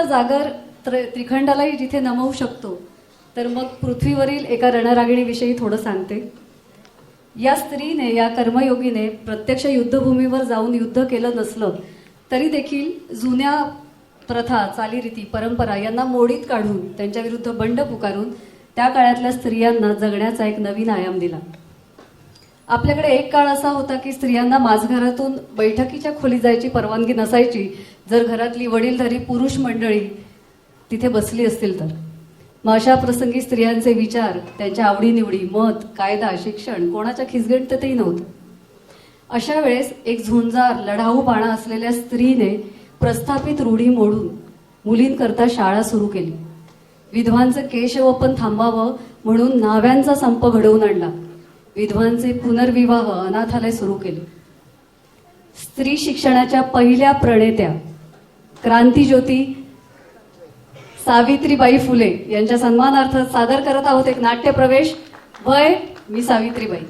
आता जागर त्रि त्रिखंडालाही जिथे नमवू शकतो तर मग पृथ्वीवरील एका रणरागिणीविषयी थोडं सांगते. या स्त्रीने या कर्मयोगीने प्रत्यक्ष युद्धभूमीवर जाऊन युद्ध केलं नसलं तरी देखील जुन्या प्रथा चालीरीती परंपरा यांना मोडीत काढून त्यांच्याविरुद्ध बंड पुकारून त्या काळातल्या स्त्रियांना जगण्याचा एक नवीन आयाम दिला. आपल्याकडे एक काळ असा होता की स्त्रियांना माझघरातून बैठकीच्या खोली जायची परवानगी नसायची. जर घरातली वडीलधारी पुरुष मंडळी तिथे बसली असतील तर. मग अशा प्रसंगी स्त्रियांचे विचार त्यांच्या आवडीनिवडी मत कायदा शिक्षण कोणाच्या खिसगणतेतही नव्हतं. अशा वेळेस एक झुंजार लढाऊ बाणा असलेल्या स्त्रीने प्रस्थापित रूढी मोडून मुलींकरता शाळा सुरू केली. विधवांचं केशवपन थांबावं म्हणून नाव्यांचा संप घडवून आणला. विधवांचे पुनर्विवाह अनाथालय सुरू केले. स्त्री शिक्षणाच्या पहिल्या प्रणेत्या क्रांतीज्योती सावित्रीबाई फुले यांच्या सन्मानार्थ सादर करत आहोत एक नाट्य प्रवेश वय मी सावित्रीबाई.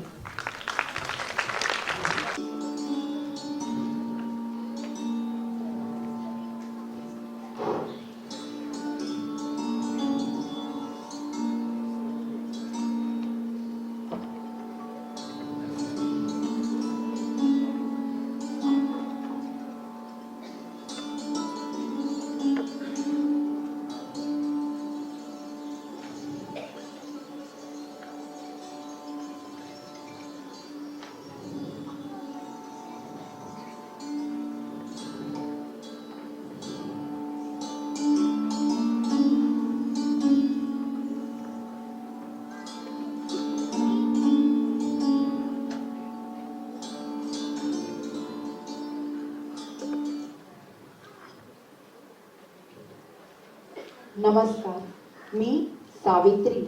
नमस्कार मी सावित्री.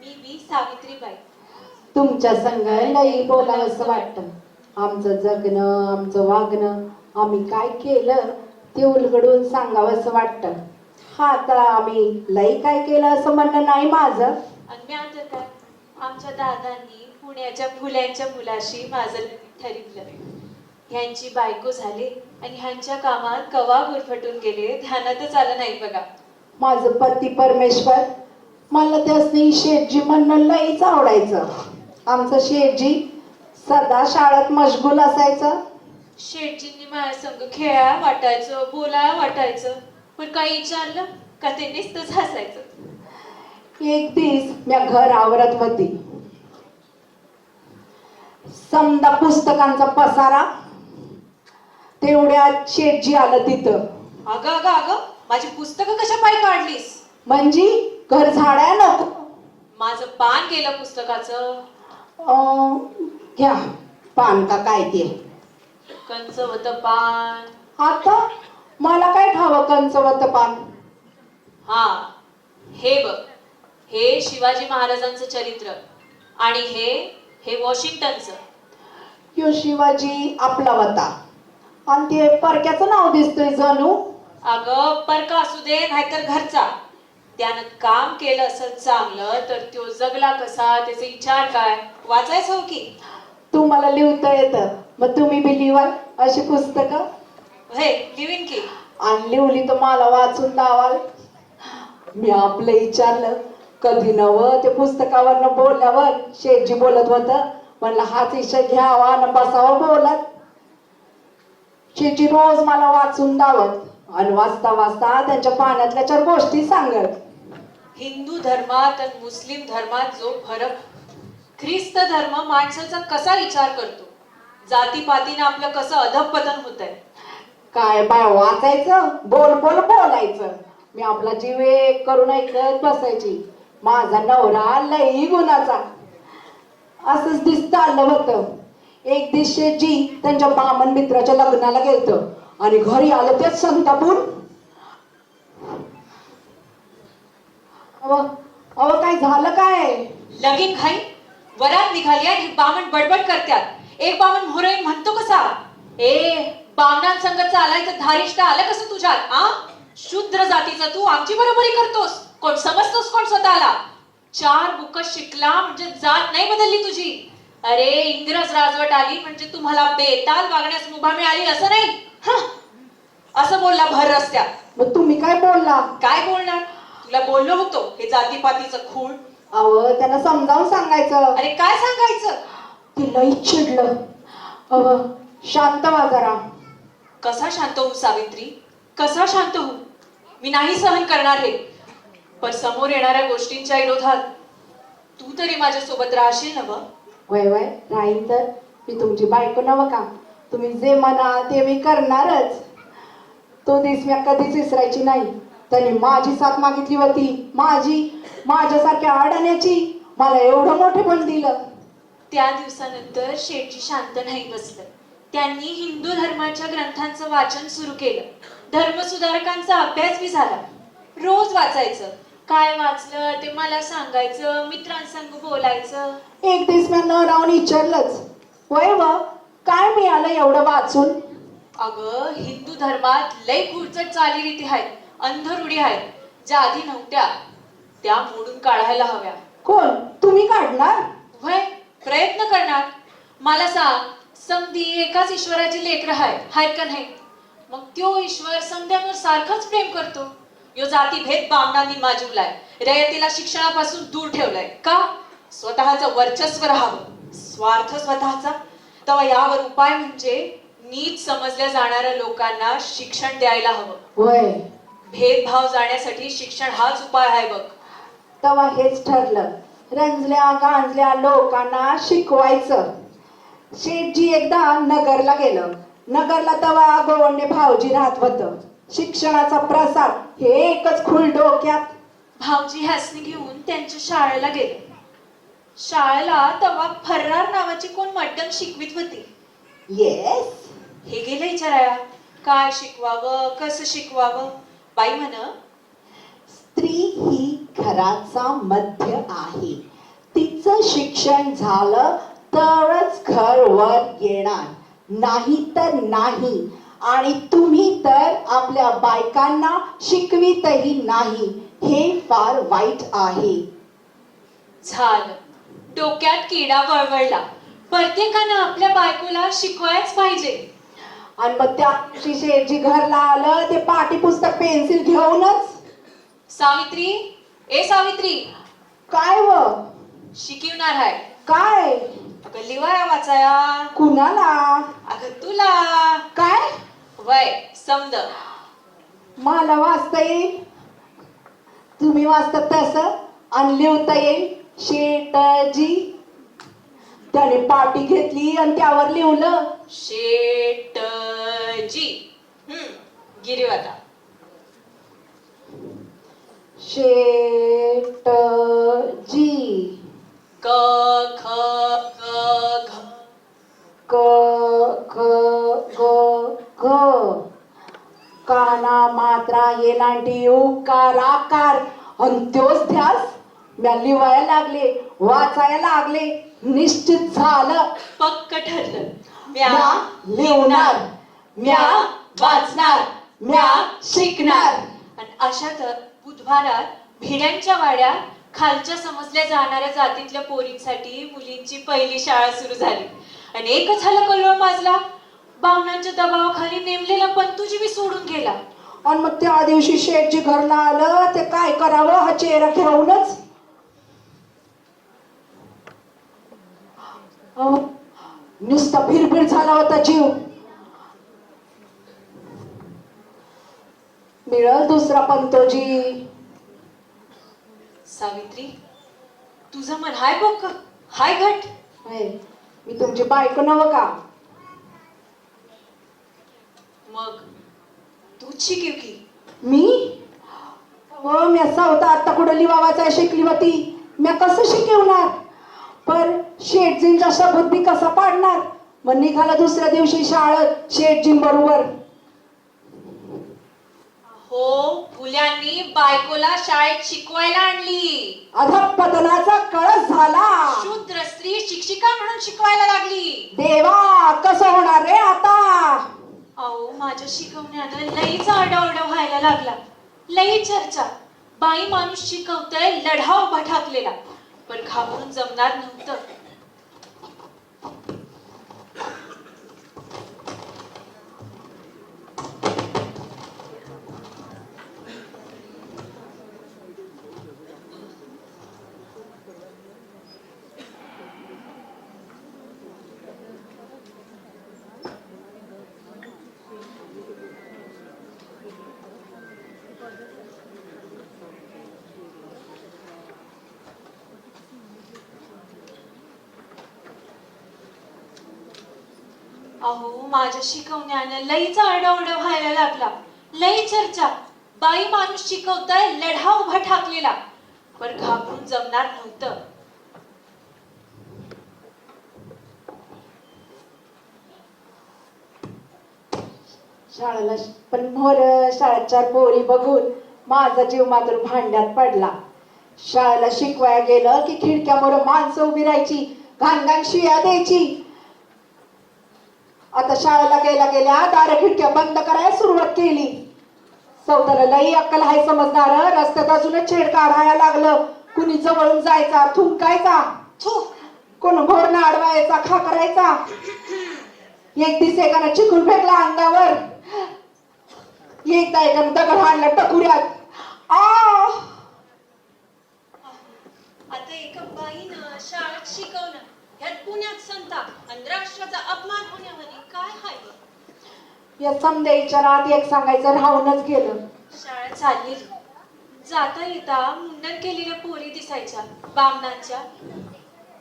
मी वी सावित्रीबाई. तुमच्या संग लई बोलावंसं वाटतं. आमचं जगणं आमचं वागणं आम्ही काय केलं ते उलगडून सांगावंसं वाटतं. हा आता आम्ही लई काय केलं असं म्हणणं नाही माझं. आणि आता काय? आमच्या दादांनी पुण्याच्या फुल्यांच्या मुलाशी माझं ठरवलं. ह्यांची बायको झाली. आणि ह्यांच्या कामात कवा गुरफटून गेले ध्यानातच आलं नाही बघा. माझं पती परमेश्वर मला त्यासनी शेठजी म्हणणं लईच आवडायचं. आमचं शेठजी सदा शाळेत मशगूल असायचं. शेठजींनी माझ्या संग खेळा वाटायचं बोला वाटायचं. पण काही विचारलं का ते नुसतंच हसायचं. एक दिस म्या घर आवरत होती. समजा पुस्तकांचा पसारा तेवढ्यात शेठजी आलं तिथं. अगं अगं अगं माझी पुस्तकं कशा पायी काढलीस? म्हणजे घर झाडाय नको. माझं पान गेलं पुस्तकाचं. अं, घ्या पान का काय ते? कंच होतं पान. आता मला काय ठावं कंचवत पान? हा हे बघ हे शिवाजी महाराजांचं चरित्र आणि हे हे वॉशिंग्टनचं. यो शिवाजी आपला होता आणि ते परक्याचं नाव दिसतंय जणू. अगं परका असू दे नाहीतर घरचा. त्यानं काम केलं असेल चांगलं तर तो जगला कसा त्याचे विचार काय? वाचायचं हो की? तुम्हाला लिहिता येतं. मग तुम्ही बी लिवाल अशी पुस्तकं. हे लिवीन की? आणि लिवली तर मला वाचून दावाल मी आपलं विचारलं. कधी नवं ते पुस्तकावरनं बोलल्यावर शेठजी बोलत होत. म्हणलं हाच विषय घ्यावा न बसावं बोलत. शेठजी रोज मला वाचून दावत आणि वाचता वाचता त्यांच्या पाण्यातल्या चार गोष्टी सांगत. हिंदू धर्मात आणि मुस्लिम धर्मात जो फरक ख्रिस्त धर्म माणसाचा कसा विचार करतो? जातीपातीनं आपलं कसं अधपतन होत आहे काय बाय वाचायचं बोल बोल बोलायचं. मी आपला जीव एक करून ऐकत बसायची. माझा नवरा लई गुणाचा. असंच दिसतं आलं होतं. एक दिवशी जी त्यांच्या बामन मित्राच्या लग्नाला गेलत. आणि घरी आलं तेच संतापूर अव काय झालं काय? लगीन खाई वरात निघाली आणि बामण बडबड करत्यात. एक बामण मोहरेन म्हणतो कसा? ए बामणांसंग चालायचं धारिष्ट आलं कसं तुझ्यात आ? शूद्र जातीचा तू आमची बरोबरी करतोस. कोण समजतोस कोण स्वतःला? चार बुक शिकला म्हणजे जात नाही बदलली तुझी. अरे इंग्रज राजवट आली म्हणजे तुम्हाला बेताल वागण्यास मुभा मिळाली असं नाही? हं. असं बोलला भर रस्त्यात. मग तुम्ही काय बोलला? काय बोलणार? तुला बोललो होतो हे जातीपातीचं खूळ अव त्यांना समजावून सांगायचं. अरे काय सांगायचं? ती लई चिडलं. अव शांत व्हा जरा. कसा शांत होऊ सावित्री? कसा शांत होऊ? मी नाही सहन करणार हे. पण समोर येणाऱ्या गोष्टींच्या विरोधात तू तरी माझ्या सोबत राहशील ना वय वय नाही तर मी तुमची बायको नव्ह का? तुम्ही जे म्हणा ते मी करणारच. तो दिस मी कधीच विसरायची नाही. त्याने माझी साथ मागितली होती. माझी माझ्यासारख्या अडण्याची. मला एवढं मोठे पण दिलं. त्या दिवसानंतर शेठजी शांत नाही बसलं. त्यांनी हिंदू धर्माच्या ग्रंथांचं वाचन सुरू केलं. धर्मसुधारकांचा अभ्यास बी झाला. रोज वाचायचं. काय वाचलं? ते मला सांगायचं मित्रांसंग बोलायचं. एक दिवस मी न राहून विचारलंच वय व काय मिळालं एवढं वाचून? अगं हिंदू धर्मात लय खुरचट चालीरीती आहेत अंधरूढी आहेत ज्या आधी नव्हत्या. त्या मोडून काढायला हव्या. कोण? तुम्ही काढणार? वय प्रयत्न करणार. मला सांग समधी एकाच ईश्वराची लेकरं आहेत आहेत का नाही? मग त्यो ईश्वर समध्यांवर सारखाच प्रेम करतो. यो जातीभेद बामणांनी माजवलाय रयतेला शिक्षणापासून दूर ठेवलाय. का? स्वतःचं वर्चस्व राहावं. स्वार्थ स्वतःचा. तेव्हा यावर उपाय म्हणजे नीट समजल्या जाणाऱ्या लोकांना शिक्षण द्यायला हवं. वय भेदभाव जाण्यासाठी शिक्षण हाच उपाय आहे बघ. तेव्हा हेच ठरलं. रंजल्या गांजल्या लोकांना शिकवायचं. शेठजी एकदा नगरला गेलं. नगरला तेव्हा गोवंडे भाऊजी राहत होतं. शिक्षणाचा प्रसार हे एकच खुल डोक्यात. भाऊजी ह्यासनी घेऊन त्यांच्या शाळेला गेले. शाळेला तेव्हा फर्रार नावाची कोण मड्डम शिकवित होती? येस हे गेले विचाराया काय शिकवावं? कसं शिकवावं? बाई म्हण स्त्री ही घराचा मध्य आहे. तिचं शिक्षण झालं तरच घर वर येणार. नाही तर नाही. आणि तुम्ही तर आपल्या बायकांना शिकवितही नाही. हे फार वाईट आहे. झालं. डोक्यात किडा वळवळला. प्रत्येकानं आपल्या बायकोला शिकवायच पाहिजे. आणि मग त्या शेठजी घरला आलं ते पाठी पुस्तक पेन्सिल घेऊनच? सावित्री ए सावित्री. काय व? शिकवणार आहे. काय? अगं लिवाया वाचाया कुणाला? अगं तुला. काय? वय समज. मला वाचता येईल? तुम्ही वाचता तसं? आणि लिहता येईल? शेटजी. त्याने पाटी घेतली आणि त्यावर लिहलं. शेटजी. हम्म गिरी आता शेटजी. क ख ग घ. काना मात्रा येलांटी उकार आकार. आणि तोच ध्यास म्या लिवायला लागले वाचायला लागले. निश्चित झालं. पक्क ठरलं. म्या लिवणार. म्या वाचणार. म्या शिकणार. आणि अशात बुधवारात भिड्यांच्या वाड्यात खालच्या समजल्या जाणाऱ्या जातीतल्या पोरींसाठी मुलींची पहिली शाळा सुरू झाली. आणि एकच झाला कल्लोळ माजला. बामणांच्या दबावाखाली नेमलेला पंतुजी बी सोडून गेला. आणि मग त्या दिवशी शेठजी घरला आलं ते काय करावं हा चेहरा अहो, नुसता फिरफिर झाला होता जीव. मिळल दुसरा पंतोजी सावित्री तुझं मन हाय बघ? हाय घट. मी तुमची बायको नव का? मग तूच शिकीव की? मी? हो मी असा होता आता कुठं लिवावाचा शिकली होती मी कसं शिकवणार? पण शेठजींचा शब्द मी कसा पाडणार? मग निघाला दुसऱ्या दिवशी शाळेत शेठजीं बरोबर. हो फुल्यांनी बायकोला शाळेत शिकवायला आणली. अधपतनाचा कळस झाला. शूद्र स्त्री शिक्षिका म्हणून शिकवायला लागली. देवा कसं होणार रे आता? अहो माझ्या शिकवण्यानं लईच आरडाओरडा व्हायला लागला. लई चर्चा. बाई माणूस शिकवतय लढाव उभा पण घाबरून जमणार नव्हतं. अहो माझ्या शिकवण्यानं लईच आरडाओरडा व्हायला लागला. लई चर्चा. बाई माणूस शिकवताय लढा उभा ठाकलेला. पण घाबरून जमणार नव्हतं. शाळेला पण मोर शाळेत चार पोरी बघून माझा जीव मात्र भांड्यात पडला. शाळेला शिकवायला गेलं की खिडक्यामोर माणसं उभी राहायची घाण घाण शिया द्यायची. आता शाळेला गेल्या गेल्या दार खिडक्या बंद करायला सुरुवात केली. सौदाला लई अक्कल हाय समजणार. रस्त्यात अजूनच छेड काढायला लागलं. कुणी जवळून जायचा थुंकायचा. कोण घोरणं अडवायचा खा करायचा. एक दिवस एकानं चिकून फेकला अंगावर. एकदा एकानं दगड हाणला टकुऱ्यात. आ! आता एका बाईनं शाळेत शिकवणं ह्यात पुण्यात संताप आणि राष्ट्राचा अपमान होण्यामध्ये काय हाय या समद्याच्या रात एक सांगायचं राहूनच गेलं. शाळा चाललेली जाता येता मुंडन केलेल्या पोरी दिसायच्या बामणांच्या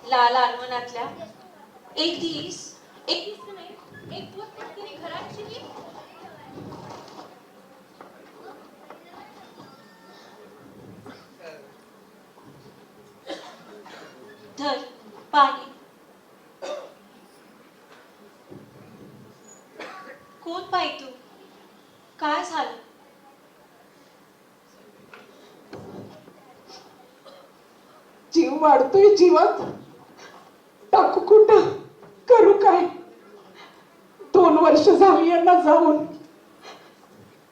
लाल आलमनातल्या. एक दिस एक नाही एक घरात शिरली धर पाणी कोण पाय तू काय झालं जीव वाढतोय जीवात. टाकू कुठं? करू काय? दोन वर्ष झाली यांना जाऊन.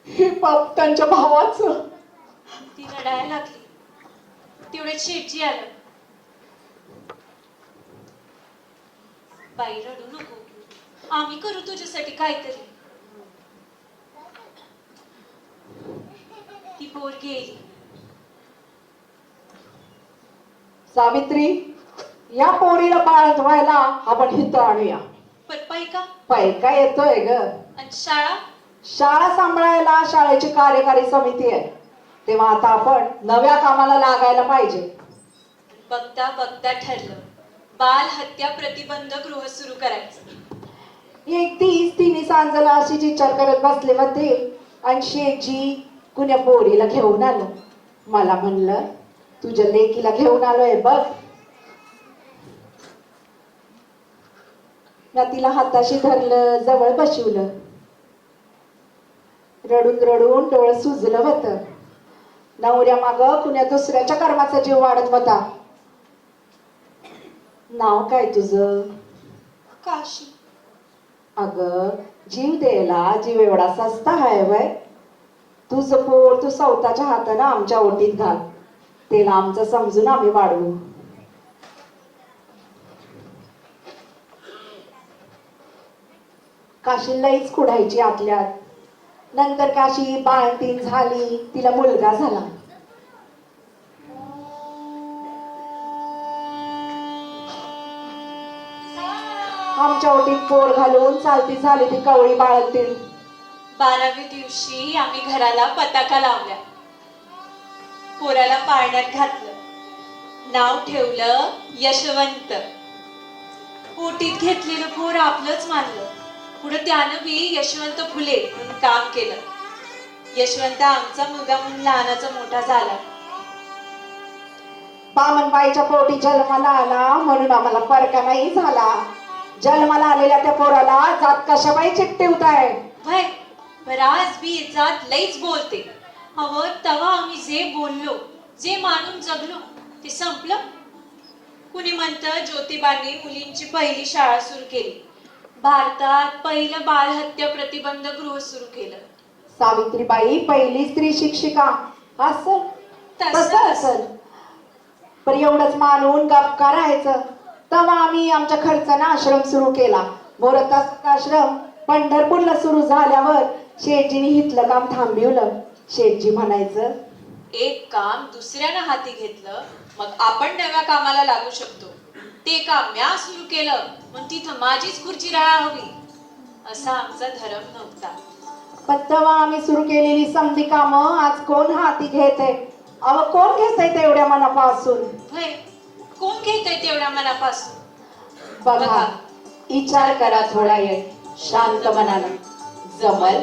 हे पाप त्यांच्या भावाचं. ती रडायला लागली. तेवढे शेटजी आलं. बाई रडू नको. आम्ही करू तुझ्यासाठी काहीतरी. ती पोर गेली. सावित्री या पोरीला पाळत व्हायला आपण हित आणूया. पण पाय का पैका येतोय ग. आणि शाळा? शाळा सांभाळायला शाळेची कार्यकारी समिती आहे. तेव्हा आता आपण नव्या कामाला लागायला पाहिजे. बघता बघता ठरलं. बाल हत्या प्रतिबंध गृह सुरू करायचं. एक दिस तिने सांजला अशीच विचार करत बसले होते. आणि शेठजी कुण्या पोरीला घेऊन आलं? मला म्हणलं तुझ्या लेकीला घेऊन आलोय बघ. मी तिला हाताशी धरलं जवळ बसवलं रडून रडून डोळं सुजलं होतं. नवऱ्या माग कुण्या दुसऱ्याच्या कर्माचा जीव वाढत होता. नाव काय तुझं? काशी. अगं जीव द्यायला जीव एवढा सस्ता आहे वय. तुझं पोर तू स्वतःच्या हातानं आमच्या ओटीत घाल. त्याला आमचं समजून आम्ही वाढवू. काशी लईच आतल्यात. नंतर काशी बाळंतीण झाली तिला मुलगा झाला. आमच्या ओटीत पोर घालून चालती झाली ती कवळी बाळगतील बाराव्या दिवशी आम्ही घराला पताका लावल्या. पोराला पाळण्यात घातलं. नाव ठेवलं यशवंत. पोटीत घेतलेलं पोर आपलंच मानलं. पुढे त्यानं बी यशवंत फुले म्हणून काम केलं. यशवंत आमचा मुलगा म्हणून लहानाचा मोठा झाला. बामनबाईच्या पोटी जन्माला आला म्हणून आम्हाला परका नाही झाला. जन्माला आलेल्या त्या पोराला जात कशाबाई चिकटिवताय भय आज बी जात लईच बोलते. हवं तवा आम्ही जे बोललो जे मानून जगलो ते संपलं. कुणी म्हणतं ज्योतिबांनी मुलींची पहिली शाळा सुरू केली. भारतात पहिलं बालहत्या प्रतिबंध गृह सुरू केलं. सावित्रीबाई पहिली स्त्री शिक्षिका. असं? तसं असल. पण एवढंच मानून गपका राहायचं. तेव्हा आम्ही आमच्या खर्चानं आश्रम सुरू केला. मोरताचा आश्रम पंढरपूरला सुरू झाल्यावर शेठजीने हितलं काम थांबवलं. शेठजी म्हणायचं एक काम दुसऱ्यानं हाती घेतलं मग आपण नव्या कामाला लागू शकतो. ते काम म्या सुरू केलं मग तिथं माझीच खुर्ची राहा हवी. असा आमचा धर्म नव्हता. पण तेव्हा आम्ही सुरू केलेली समधी कामं आज कोण हाती घेते? अव कोण घेतय तेवढ्या मनापासून? कोण घेतय तेवढ्या मनापासून? बघा बघा. विचार करा थोडा वेळ शांत मनानं. जमल?